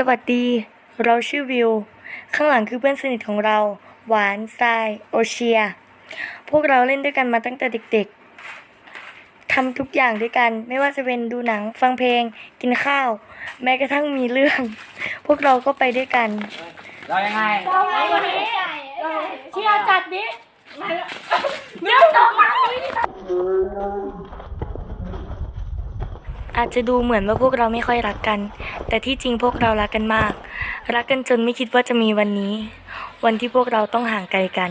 สวัสดี เราชื่อวิว ข้างหลังคือเพื่อนสนิทของเรา หวานทราย โอเชีย พวกเราเล่นด้วยกันมาตั้งแต่เด็กๆทำทุกอย่างด้วยกัน ไม่ว่าจะเป็นดูหนัง ฟังเพลง กินข้าว แม้กระทั่งมีเรื่อง พวกเราก็ไปด้วยกัน เรายังไงเราไงวันนี้เชียร์จัดดิเดี๋ยวต่อมา อาจจะดูเหมือนว่าพวกเราไม่ค่อยรักกัน แต่ที่จริงพวกเรารักกันมาก รักกันจนไม่คิดว่าจะมีวันนี้ วันที่พวกเราต้องห่างไกลกัน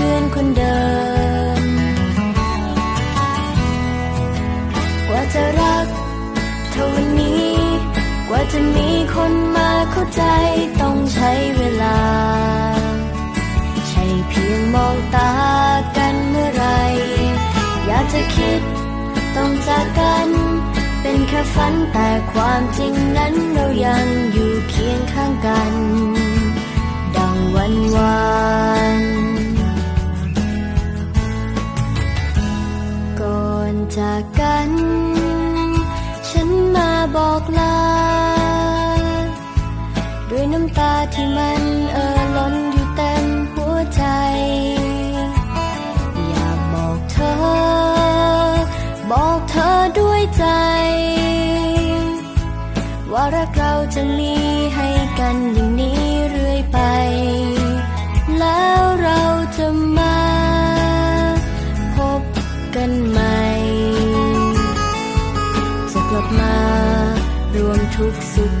น คนเดิมกว่าจะรักเท่าวันนี้กว่าจะมีคนมาเข้าใจต้องใช้เวลา ใช่เพียงมองตากันเมื่อไร อยากจะคิดต้องจากกัน เป็นแค่ฝันแต่ความจริงนั้นเรายังอยู่เคียงข้างกันำตาที่มันเอ่อล้นอยู่เต็มหัวใจ อยากบอกเธอ บอกเธอด้วยใจ ว่ารักเราจะมีให้กันอย่างนี้เรื่อยไป แล้วเราจะมาพบกันใหม่ จะกลับมารวมทุกสุข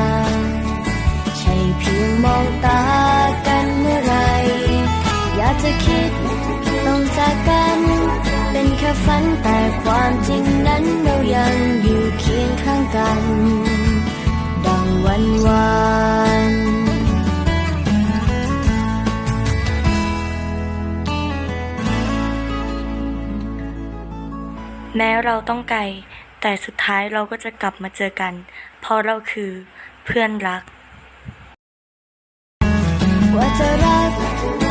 ฝันแต่ความจริงนั้นเรายังอยู่เคียงข้างกัน ดังวันวานแม้เราต้องไกล แต่สุดท้ายเราก็จะกลับมาเจอกัน เพราะเราคือเพื่อนรักกว่าจะรักเท่าวันนี้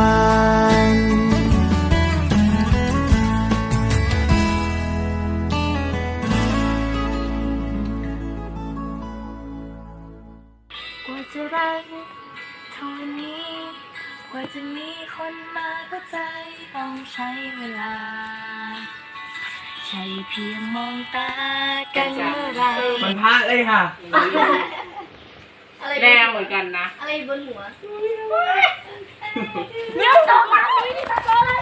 า จะรักเท่านี้กว่าจะมีคนมาเข้าใจต้องใช้เวลา ใช่เพียงมองตากันเมื่อไหรมันพลาดเลยค่ะอรแดงเหมือนกันนะ อะไรบนหัวเยอะจังเลย